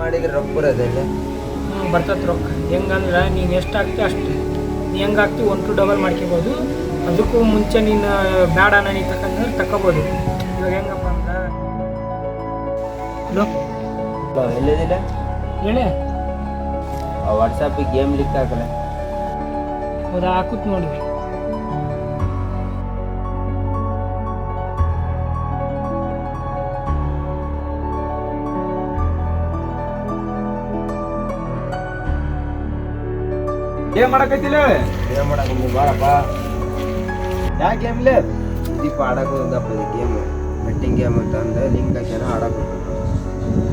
ಮಾಡಿದ್ರೆ ರೊಕ್ಕ ಬರೋದಿಲ್ಲ ಹ್ಞೂ ಬರ್ತೈತೆ ರೊಕ್ಕ. ಹೆಂಗಂದ್ರೆ ನೀನು ಎಷ್ಟು ಹಾಕ್ತಿ ಅಷ್ಟು. ನೀ ಹೆಂಗೆ ಹಾಕ್ತಿ ಒನ್ ಟು ಡಬಲ್ ಮಾಡ್ಕೋಬೋದು. ಅದಕ್ಕೂ ಮುಂಚೆ ನೀನು ಬೇಡ ನನಗೆ ತಕ್ಕಂದ್ರೆ ತಗೋಬೋದು ಇವಾಗ ಹೆಂಗಪ್ಪ ಅಂದ್ರೆ ಹಲೋ? ಎಲ್ಲಿದಿಲ್ಲ ಹೇಳಿ. ವಾಟ್ಸಪ್ಪಿಗೆ ಗೇಮ್ ಲಿಕ್ ಹಾಕಲ್ಲ ಹೌದಾ ಹಾಕುತ್ತೆ ನೋಡಿ. ಏನ್ ಮಾಡಕೈತಿಲ್ಲ ಏನ್ ಮಾಡಕ್ ನೀವು ಬಾರಪ್ಪ. ಯಾ ಗೇಮ್ ಇಲ್ಲ ದೀಪ ಆಡಕ್ ಹೋದಪ್ಪ ಇದು ಗೇಮ್ ಬೆಟ್ಟಿಂಗ್ ಗೇಮ್ ಅಂತ ಅಂದ ಲಿಂಕ್ ಜನ ಆಡಕ್.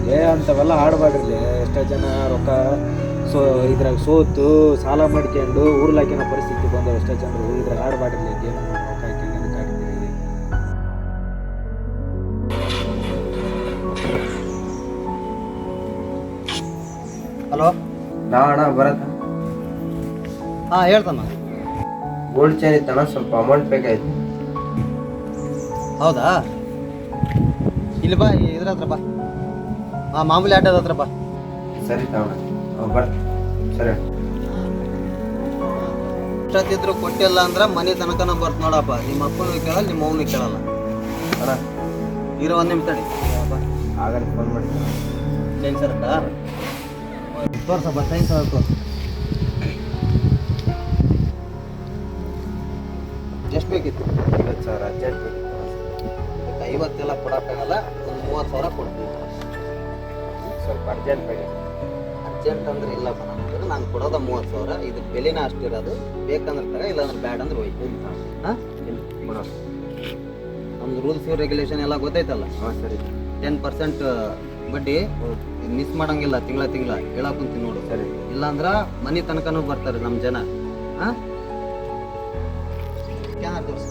ಏ ಅಂತವೆಲ್ಲ ಆಡ್ಬಾಡ್ರಿ ಎಷ್ಟೋ ಜನ ರೊಕ್ಕ ಸೊ ಇದ್ರಾಗ ಸೋತು ಸಾಲ ಮಾಡ್ಕೊಂಡು ಊರ್ಲಾಕಿನ ಪರಿಸ್ಥಿತಿ ಬಂದವು ಎಷ್ಟೋ ಜನರು ಇದ್ರಾಗ ಆಡ್ಬಾಡ್ರಿ ಗೇಮ್ ರೊಕ್ಕ ಹಲೋ? ನಾ ಅಣ್ಣ ಬರತ್ತ ಹಾಂ ಹೇಳ್ತಮ್ಮ. ಗೋಲ್ಡ್ ಚೈನ್ ಇತ್ತಣ್ಣ ಸ್ವಲ್ಪ ಅಮೌಂಟ್ ಬೇಕಾಯ್ತು ಹೌದಾ? ಇಲ್ಲಿ ಬಾ ಇದ್ರ ಹತ್ರ ಬಾ. ಹಾಂ ಮಾಮೂಲಿ ಆಟೋದ ಹತ್ರ ಬಾ. ಸರಿ ತಗೋಣ. ಬರ್ ಸರಿ. ಎಷ್ಟೊತ್ತಿದ್ರು ಕೊಟ್ಟಿಲ್ಲ ಅಂದ್ರೆ ಮನೆ ತನಕನ ಬರ್ತ ನೋಡಪ್ಪ. ನಿಮ್ಮ ಅಪ್ಪನ ಕೇಳಲ್ಲ ನಿಮ್ಮ ಅವನು ಕೇಳಲ್ಲ. ಅಣ್ಣ ಇರೋ ಒಂದು ನಿಮಿಷ ತಡಿ. ಆಗಲ್ಲ ಫೋನ್ ಮಾಡಿ. ಸೈನ್ಸ್ ಸರ್ ತೋರ್ಸಪ್ಪ ಸೈನ್ಸ್ ಸರ್ ತೋರ್ಸು ಎಷ್ಟು ಬೇಕಿತ್ತು ಐವತ್ತು ಸಾವಿರ ಅರ್ಜೆಂಟ್ ಬೇಕಿತ್ತು ಐವತ್ತೆಲ್ಲ ಕೊಡೋಕ್ಕಾಗಲ್ಲ ಒಂದು ಮೂವತ್ತು ಸಾವಿರ ಕೊಡ್ತೀನಿ ಸ್ವಲ್ಪ ಅರ್ಜೆಂಟ್ ಬೇಕಿತ್ತು ಅರ್ಜೆಂಟ್ ಅಂದ್ರೆ ಇಲ್ಲಪ್ಪ ಅಂದ್ರೆ ನಾನು ಕೊಡೋದ ಮೂವತ್ತು ಸಾವಿರ. ಇದು ಬೆಲೆನ ಅಷ್ಟಿರೋದು. ಬೇಕಂದ್ರೆ ತಗ ಇಲ್ಲಾಂದ್ರೆ ಬ್ಯಾಡ್ ಅಂದ್ರೆ ಹೋಯ್ತು ಹಾಂ? ಇಲ್ಲ ನಮ್ದು ರೂಲ್ಸ್ ರೆಗ್ಯುಲೇಷನ್ ಎಲ್ಲ ಗೊತ್ತೈತಲ್ಲ? ಹಾಂ ಸರಿ. ಟೆನ್ ಪರ್ಸೆಂಟ್ ಬಡ್ಡಿ ಮಿಸ್ ಮಾಡಂಗಿಲ್ಲ ತಿಂಗಳ ತಿಂಗಳ. ಹೇಳಕ್ ಕುಂತೀನಿ ನೋಡು. ಸರಿ. ಇಲ್ಲಾಂದ್ರ ಮನೆ ತನಕನೂ ಬರ್ತಾರೆ ನಮ್ಮ ಜನ. ಹಾ? ತೋರಿಸಿ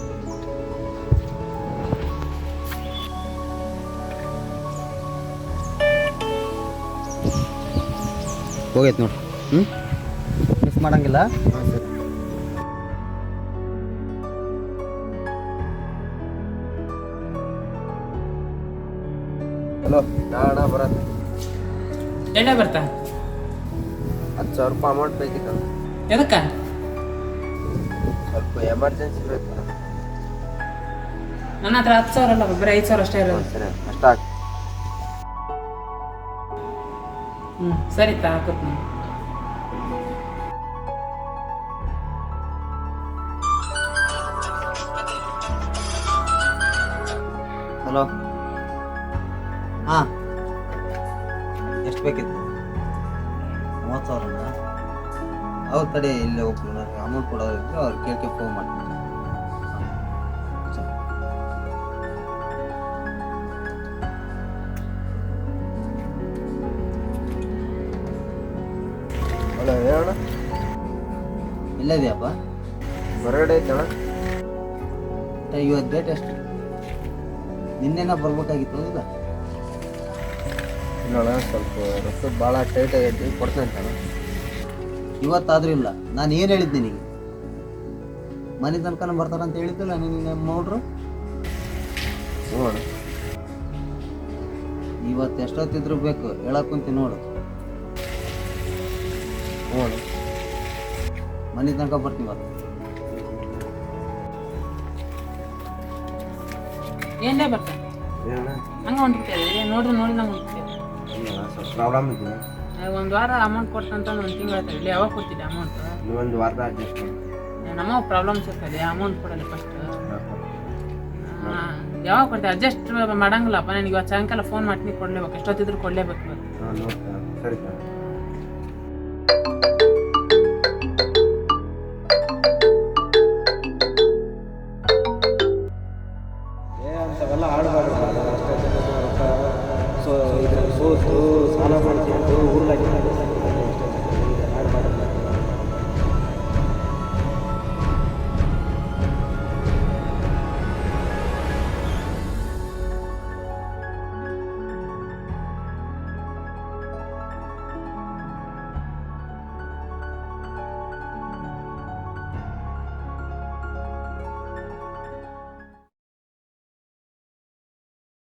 ಹೋಗೈತೆ ನೋಡಿ. ಹ್ಞೂ ಮಿಸ್ ಮಾಡಂಗಿಲ್ಲ? ಹಲೋ ನಾ ಬರತ್ತೆ ಬರತ್ತ ಎಣ್ಣೆ ಬರ್ತಾ? ಹತ್ತು ಸಾವಿರ ರೂಪಾಯಿ ಅಮೌಂಟ್ ಬೇಕಿತ್ತು ಎದಕ್ಕ? ಸ್ವಲ್ಪ ಎಮರ್ಜೆನ್ಸಿ ಬೇಕು. ನನ್ನ ಹತ್ರ ಹತ್ತು ಸಾವಿರ ಅಲ್ಲ ಬರೀ ಐದು ಸಾವಿರ ಅಷ್ಟೇ ಇರೋದು. ಸರಿ ಅಷ್ಟಾಗಿ ಹ್ಞೂ ಸರಿ ತಾ ಹಾಕುತ್ ನಾನು. ಹಲೋ? ಹಾಂ. ಎಷ್ಟು ಬೇಕಿತ್ತು? ಮೂವತ್ತು ಸಾವಿರನಾ? ಹೌದು ಕಡೆ ಇಲ್ಲೇ ಹೋಗ್ತೀನಿ. ನನಗೆ ಅಮೌಂಟ್ ಕೊಡೋದಿದ್ರೆ ಅವ್ರು ಕೇಳ್ಕೆ ಫೋನ್ ಮಾಡ್ತೀನಿ. ಅಲ್ಲ ಸರಿ ಹಲೋ ಹೇಳೋಣ ಇಲ್ಲಿದೆಯಪ್ಪ ಹೊರಗಡೆ ಐತಣ್ಣ ಇವತ್ತು ಡೇಟ್ ಎಷ್ಟು? ನಿನ್ನೆನ ಬರ್ಬೇಕಾಗಿತ್ತು ಇಲ್ಲ ಸ್ವಲ್ಪ ರೊಕ್ಕ ಭಾಳ ಟೈಟ್ ಆಗೈತಿ ಕೊಡ್ತೇನೆ ಇವತ್ತಾದ್ರೂ ಇಲ್ಲ. ನಾನು ಏನು ಹೇಳಿದ್ದೆ ನಿನಗೆ? ಮನೆ ತನಕ ಬರ್ತಾರಂತ ಹೇಳಿದ್ದಿಲ್ಲ ನಿನ್ನ ನೋಡ್ರು ನೋಡು. ಇವತ್ತು ಎಷ್ಟೊತ್ತಿದ್ರು ಬೇಕು ಹೇಳಕ್ ಕುಂತೀನಿ ನೋಡು. ನೋಡು. ಮನೆ ತನಕ ಬರ್ತೀನಿ ಇವತ್ತು. ಏನೇ? ಬರ್ತಾರೆ ಹಂಗೆ ಹೊಂಟಿರ್ತೇವೆ ನೋಡ್ರಿ ನೋಡಿ ನಂಗೆ ಹೊಂಟಿರ್ತೇವೆ ಪ್ರಾಬ್ಲಮ್ ಇದೆ. ಒಂದು ವಾರ ಅಮೌಂಟ್ ಕೊಟ್ಟಂತ ಒಂದು ತಿಂಗಳು ಆಯ್ತು. ಇಲ್ಲಿ ಯಾವಾಗ ಕೊಡ್ತಿದ್ದೆ ಅಮೌಂಟ್ ಒಂದು ವಾರದ ಅಡ್ಜಸ್ಟ್ ನಮ್ಮ ಪ್ರಾಬ್ಲಮ್ಸ್ ಇರ್ತದೆ ಅಮೌಂಟ್ ಕೊಡಲ್ಲ ಫಸ್ಟ್ ಯಾವಾಗ ಕೊಡ್ತೀವಿ? ಅಡ್ಜಸ್ಟ್ ಮಾಡಂಗಿಲ್ಲಪ್ಪ ನನಗೆ ಇವತ್ತು ಸಾಯಂಕಾಲ ಫೋನ್ ಮಾಡ್ತೀನಿ ಕೊಡಲೇಬೇಕು. ಎಷ್ಟೊತ್ತಿದ್ರು ಕೊಡಲೇಬೇಕು ಸರಿ ಅವೆಲ್ಲ ಆಡಬಾರ್ದು.